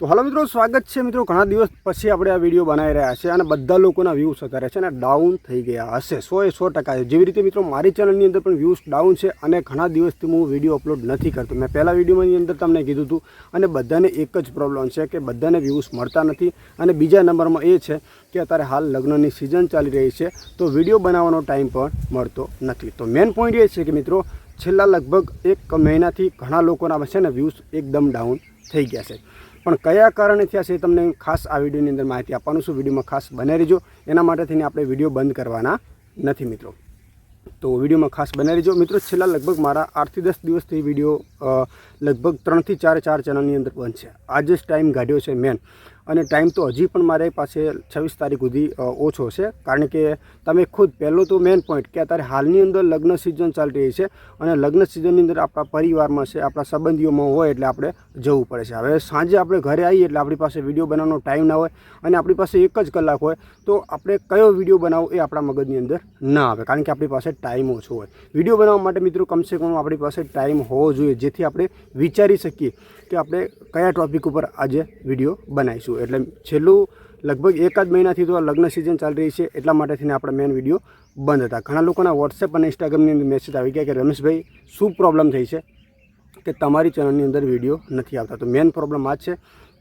તો હાલો મિત્રો, સ્વાગત છે મિત્રો. ઘણા દિવસ પછી આપણે આ વીડિયો બનાવી રહ્યા છે અને બધા લોકોના વ્યૂઝ અત્યારે છે ને ડાઉન થઈ ગયા હશે. સો એ સો ટકા જેવી રીતે મિત્રો, મારી ચેનલની અંદર પણ વ્યૂઝ ડાઉન છે અને ઘણા દિવસથી હું વીડિયો અપલોડ નથી કરતો. મેં પહેલાં વિડીયોની અંદર તમને કીધું હતું અને બધાને એક જ પ્રોબ્લેમ છે કે બધાને વ્યૂઝ મળતા નથી અને બીજા નંબરમાં એ છે કે અત્યારે હાલ લગ્નની સિઝન ચાલી રહી છે, તો વીડિયો બનાવવાનો ટાઈમ પણ મળતો નથી. તો મેઇન પોઈન્ટ એ છે કે મિત્રો, છેલ્લા લગભગ એક મહિનાથી ઘણા લોકોના છે ને વ્યૂઝ એકદમ ડાઉન થઈ ગયા છે. પણ કયા કારણે થયા છે તમને ખાસ આ વિડીયોની અંદર માહિતી આપવાનું છું. વિડીયોમાં ખાસ બને રહેજો. એના માટે થઈને આપણે વીડિયો બંધ કરવાના નથી મિત્રો. તો વિડીયોમાં ખાસ બનાવી રહેજો. મિત્રો, છેલ્લા લગભગ મારા આઠથી દસ દિવસથી વીડિયો લગભગ ત્રણથી ચાર ચાર ચેનલની અંદર બંધ છે. આજે જ ટાઈમ કાઢ્યો છે મેન. અને ટાઈમ તો હજી પણ મારી પાસે છવ્વીસ તારીખ સુધી ઓછો છે. કારણ કે તમે ખુદ પહેલો તો મેઇન પોઈન્ટ કે અત્યારે હાલની અંદર લગ્ન સિઝન ચાલી રહી છે અને લગ્ન સિઝનની અંદર આપણા પરિવારમાં છે, આપણા સંબંધીઓમાં હોય એટલે આપણે જવું પડે છે. હવે સાંજે આપણે ઘરે આવીએ એટલે આપણી પાસે વીડિયો બનાવવાનો ટાઈમ ના હોય અને આપણી પાસે એક જ કલાક હોય, તો આપણે કયો વીડિયો બનાવવો એ આપણા મગજની અંદર ના આવે, કારણ કે આપણી પાસે ટાઈમ ઓછો હોય. વીડિયો બનાવવા માટે મિત્રો કમસે કમ આપણી પાસે ટાઈમ હોવો જોઈએ, જેથી આપણે વિચારી શકીએ કે આપણે કયા ટોપિક ઉપર આજે વીડિયો બનાવીશું. એટલે છેલ્લું લગભગ એકાદ મહિનાથી તો આ લગ્ન સિઝન ચાલી રહી છે, એટલા માટે થઈને આપણા મેન વીડિયો બંધ હતા. ઘણા લોકોના વોટ્સએપ અને ઇન્સ્ટાગ્રામની અંદર મેસેજ આવી ગયા કે, રમેશભાઈ, શું પ્રોબ્લેમ થઈ છે? કે તમારી ચેનલની અંદર વીડિયો નથી આવતા. તો મેન પ્રોબ્લેમ આ જ છે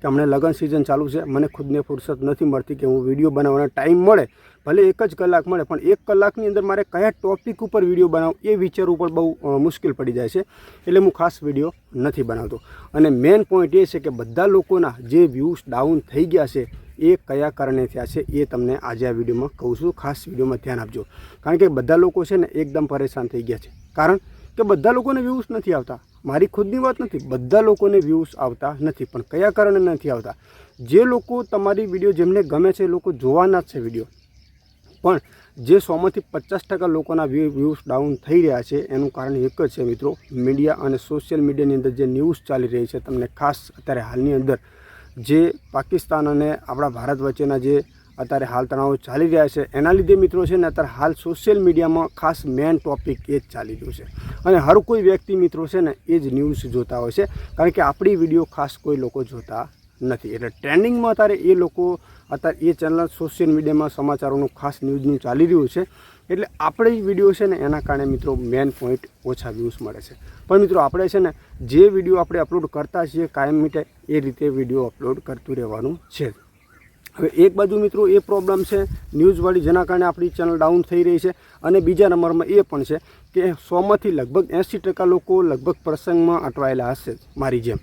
કે હમણાં લગ્ન સિઝન ચાલુ છે, મને ખુદને ફુરસત નથી મળતી કે હું વીડિયો બનાવવાનો ટાઈમ મળે, ભલે એક જ કલાક મળે, પણ એક કલાકની અંદર મારે કયા ટોપિક ઉપર વીડિયો બનાવું એ વિચારવું પણ બહુ મુશ્કેલ પડી જાય છે, એટલે હું ખાસ વીડિયો નથી બનાવતો. અને મેન પોઈન્ટ એ છે કે બધા લોકોના જે વ્યૂઝ ડાઉન થઈ ગયા છે, એ કયા કારણે થયા છે એ તમને આજે આ વિડીયોમાં કહું છું. ખાસ વિડીયોમાં ધ્યાન આપજો. કારણ કે બધા લોકો છે ને એકદમ પરેશાન થઈ ગયા છે. કારણ કે બધા લોકોને વ્યૂઝ નથી આવતા. મારી ખુદની વાત નથી, બધા લોકોને વ્યૂઝ આવતા નથી, પણ કયા કારણે નથી આવતા? જે લોકો તમારી વીડિયો જેમને ગમે છે એ લોકો જોવાના જ છે વીડિયો પણ જે સોમાંથી પચાસ ટકા લોકોના વ્યૂઝ ડાઉન થઈ રહ્યા છે, એનું કારણ એક જ છે મિત્રો મીડિયા અને સોશિયલ મીડિયાની અંદર જે ન્યૂઝ ચાલી રહી છે, તમને ખાસ અત્યારે હાલની અંદર જે પાકિસ્તાન અને આપણા ભારત વચ્ચેના જે અત્યારે હાલ તણાવો ચાલી રહ્યા છે. એના લીધે મિત્રો છે ને અત્યારે હાલ સોશિયલ મીડિયામાં ખાસ મેન ટોપિક એ જ ચાલી રહ્યું છે. અને હર કોઈ વ્યક્તિ મિત્રો છે ને એ જ ન્યૂઝ જોતા હોય છે. કારણ કે આપણી વીડિયો ખાસ કોઈ લોકો જોતા નથી. એટલે ટ્રેન્ડિંગમાં અત્યારે એ લોકો અત્યારે એ ચેનલ સોશિયલ મીડિયામાં સમાચારોનું ખાસ ન્યૂઝનું ચાલી રહ્યું છે. એટલે આપણે વીડિયો છે ને એના કારણે મિત્રો મેન પોઈન્ટ ઓછા વ્યૂઝ મળે છે. પણ મિત્રો આપણે છે ને જે વીડિયો આપણે અપલોડ કરતા છીએ કાયમ મીટે એ રીતે વીડિયો અપલોડ કરતું રહેવાનું છે. હવે એક બાજુ મિત્રો એ પ્રોબ્લેમ છે ન્યૂઝવાળી જેના કારણે આપણી ચેનલ ડાઉન થઈ રહી છે અને બીજા નંબરમાં એ પણ છે કે સોમાંથી લગભગ એંસી ટકા લોકો લગભગ પ્રસંગમાં અટવાયેલા હશે મારી જેમ.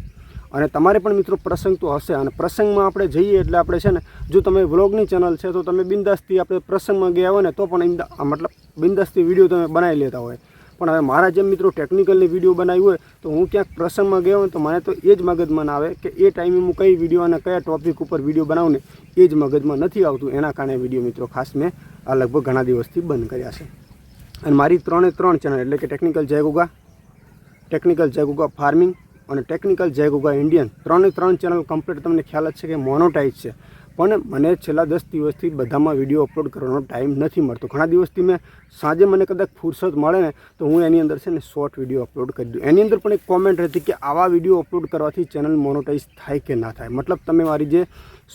અને તમારે પણ મિત્રો પ્રસંગ તો હશે અને પ્રસંગમાં આપણે જઈએ એટલે આપણે છે ને, જો તમે વ્લોગની ચેનલ છે તો તમે બિંદાસથી આપણે પ્રસંગમાં ગયા હોય ને તો પણ મતલબ બિંદાસથી વીડિયો તમે બનાવી લેતા હોય. પણ હવે મારા જેમ મિત્રો ટેકનિકલની વીડિયો બનાવી હોય તો હું ક્યાંક પ્રસંગમાં ગયો તો મને તો એ જ મગજમાં આવે કે એ ટાઈમે હું કઈ વીડિયો અને કયા ટોપિક ઉપર વીડિયો બનાવું ને એ જ મગજમાં નથી આવતું. એના કારણે વીડિયો મિત્રો ખાસ મેં આ લગભગ ઘણા દિવસથી બંધ કર્યા છે. અને મારી ત્રણે ત્રણ ચેનલ એટલે કે technical Jayguga technical Jayguga farming અને ટેકનિકલ જયગુગા ઇન્ડિયન ત્રણે ત્રણ ચેનલ કમ્પ્લીટ તમને ખ્યાલ જ છે કે મોનોટાઈઝ છે. પણ મને છેલ્લા દસ દિવસથી બધામાં વીડિયો અપલોડ કરવાનો ટાઈમ નથી મળતો. ઘણા દિવસથી મેં સાંજે મને કદાચ ફુરસત મળે ને, તો હું એની અંદર છે ને શોર્ટ વીડિયો અપલોડ કરી દઉં. એની અંદર પણ એક કોમેન્ટ રહેતી કે આવા વીડિયો અપલોડ કરવાથી ચેનલ મોનોટાઈઝ થાય કે ના થાય. મતલબ તમે મારી જે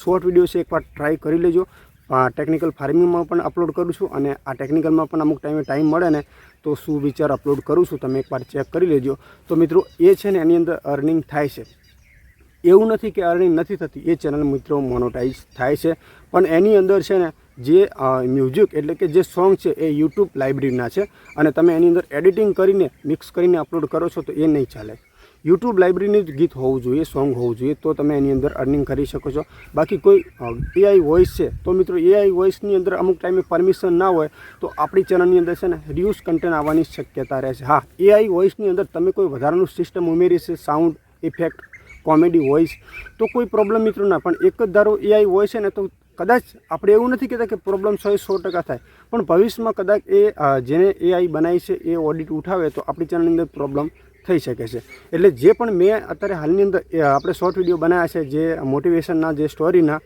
શોર્ટ વીડિયો છે, એકવાર ટ્રાય કરી લેજો. ટેકનિકલ ફાર્મિંગમાં પણ અપલોડ કરું છું અને આ ટેકનિકલમાં પણ અમુક ટાઈમે ટાઈમ મળે ને, તો શું વિચાર અપલોડ કરું છું, તમે એકવાર ચેક કરી લેજો. તો મિત્રો, એ છે ને એની અંદર અર્નિંગ થાય છે. એવું નથી કે અર્નિંગ નથી થતી. એ ચેનલ મિત્રો મોનોટાઈઝ થાય છે. પણ એની અંદર છે ને, જે મ્યુઝિક એટલે કે જે સોંગ છે એ યુટ્યુબ લાઇબ્રેરીના છે અને તમે એની અંદર એડિટિંગ કરીને મિક્સ કરીને અપલોડ કરો છો તો એ નહીં ચાલે. યુટ્યુબ લાઇબ્રેરીનું જ ગીત હોવું જોઈએ સોંગ હોવું જોઈએ, તો તમે એની અંદર અર્નિંગ કરી શકો છો. બાકી કોઈ એઆઈ વોઇસ છે, તો મિત્રો એઆઈ વોઇસની અંદર અમુક ટાઈમે પરમિશન ના હોય, તો આપણી ચેનલની અંદર છે ને રિયુઝ કન્ટેન્ટ આવવાની શક્યતા રહે છે. હા એઆઈ વોઇસની અંદર તમે કોઈ વધારાનું સિસ્ટમ ઉમેરી છે સાઉન્ડ ઇફેક્ટ કોમેડી વોઇસ તો કોઈ પ્રોબ્લેમ મિત્રો ના, પણ એક જ ધારો એઆઈ વોઇસ છે ને, તો કદાચ આપણે એવું નથી કહેતા કે પ્રોબ્લેમ સો સો ટકા થાય. પણ ભવિષ્યમાં કદાચ એ જેને એઆઈ બનાવી છે, એ ઓડિટ ઉઠાવે, તો આપણી ચેનલની અંદર પ્રોબ્લેમ થઈ શકે છે. એટલે જે પણ મેં અત્યારે હાલની અંદર આપણે શોર્ટ વીડિયો બનાવ્યા છે, જે મોટિવેશનના જે સ્ટોરીના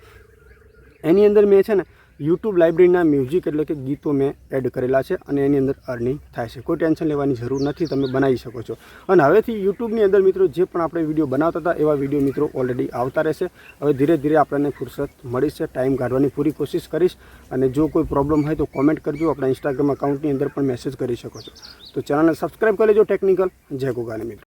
એની અંદર મેં છે ને યુટ્યુબ લાઇબ્રેરીના મ્યુઝિક એટલે કે ગીતો મેં એડ કરેલા છે અને એની અંદર અર્નિંગ થાય છે. કોઈ ટેન્શન લેવાની જરૂર નથી, તમે બનાવી શકો છો. અને હવેથી યુટ્યુબની અંદર મિત્રો જે પણ આપણે વીડિયો બનાવતા હતા, એવા વીડિયો મિત્રો ઓલરેડી આવતા રહેશે. હવે ધીરે ધીરે આપણને ફુરસત મળી છે. ટાઈમ કાઢવાની પૂરી કોશિશ કરીશ અને જો કોઈ પ્રોબ્લેમ હોય તો કોમેન્ટ કરજો. આપણા ઇન્સ્ટાગ્રામ અકાઉન્ટની અંદર પણ મેસેજ કરી શકો છો. તો ચેનલને સબસ્ક્રાઈબ કરી લેજો ટેકનિકલ જય ગોગાને મિત્રો.